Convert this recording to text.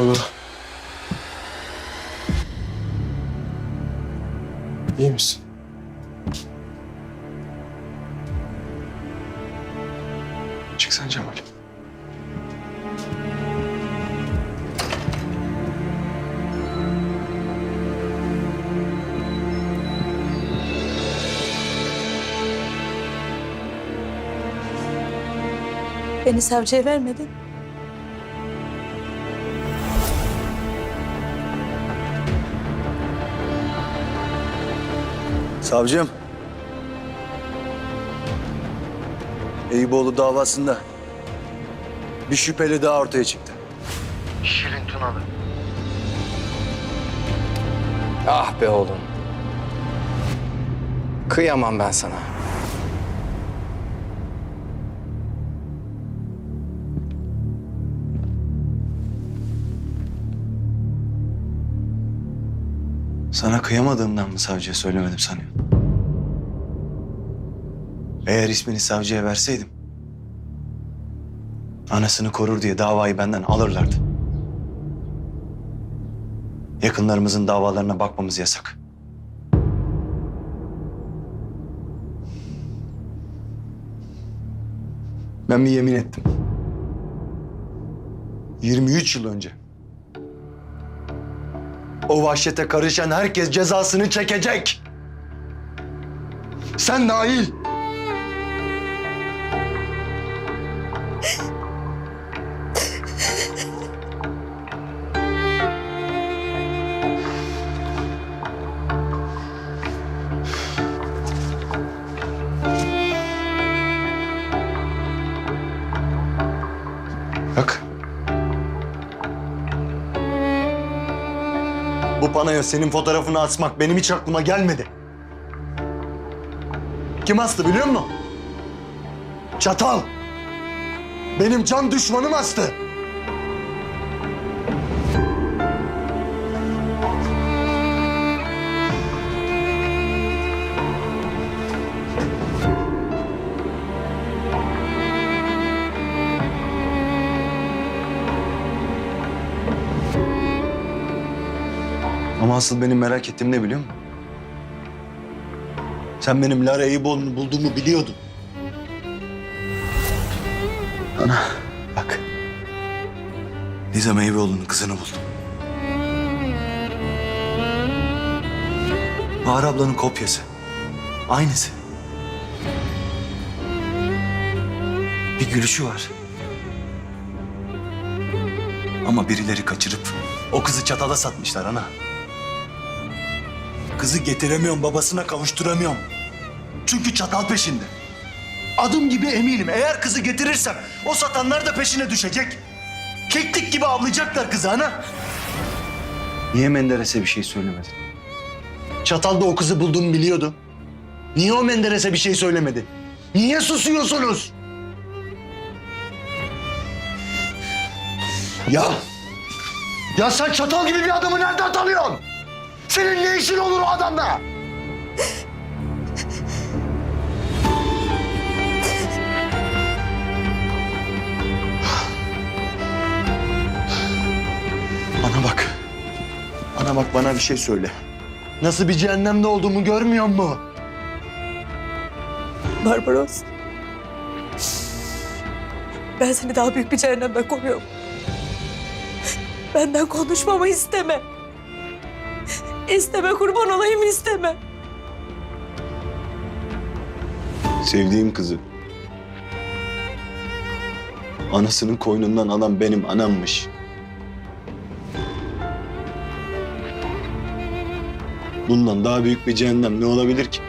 Baba. İyi misin? Çık sen Cemal. Beni savcıya vermedin. Savcım. Eyüboğlu davasında bir şüpheli daha ortaya çıktı. Şirin Tunalı. Ah be oğlum. Kıyamam ben sana. Sana kıyamadığımdan mı savcıya söylemedim sanıyorsun? Eğer ismini savcıya verseydim... ...anasını korur diye davayı benden alırlardı. Yakınlarımızın davalarına bakmamız yasak. Ben bir yemin ettim. 23 yıl önce. O vahşete karışan herkes cezasını çekecek. Sen dahil. Bak. Bu panoya senin fotoğrafını asmak benim hiç aklıma gelmedi. Kim astı biliyor musun? Çatal. Benim can düşmanım astı. Ama asıl benim merak ettiğim ne biliyor musun? Sen benim Lara Eyüboğlu'nu bulduğumu biliyordun. Ana bak. Nizam Eyüboğlu'nun kızını buldum. Bahar ablanın kopyası. Aynısı. Bir gülüşü var. Ama birileri kaçırıp o kızı çatala satmışlar ana. Kızı getiremiyorum, babasına kavuşturamıyorum. Çünkü çatal peşinde. Adım gibi eminim eğer kızı getirirsem o satanlar da peşine düşecek. Keklik gibi avlayacaklar kızı ana. Niye Menderes'e bir şey söylemedin? Çatal'da o kızı bulduğumu biliyordu. Niye o Menderes'e bir şey söylemedi? Niye susuyorsunuz? Ya! Ya sen çatal gibi bir adamı nereden tanıyorsun? Senin ne işin olur o adamla? Bana bak. Bana bak bana bir şey söyle. Nasıl bir cehennemde olduğumu görmüyor mu? Barbaros. Ben seni daha büyük bir cehennemden koruyorum. Benden konuşmamı isteme. İsteme kurban olayım isteme. Sevdiğim kızı. Anasının koynundan alan benim anammış. Bundan daha büyük bir cehennem ne olabilir ki?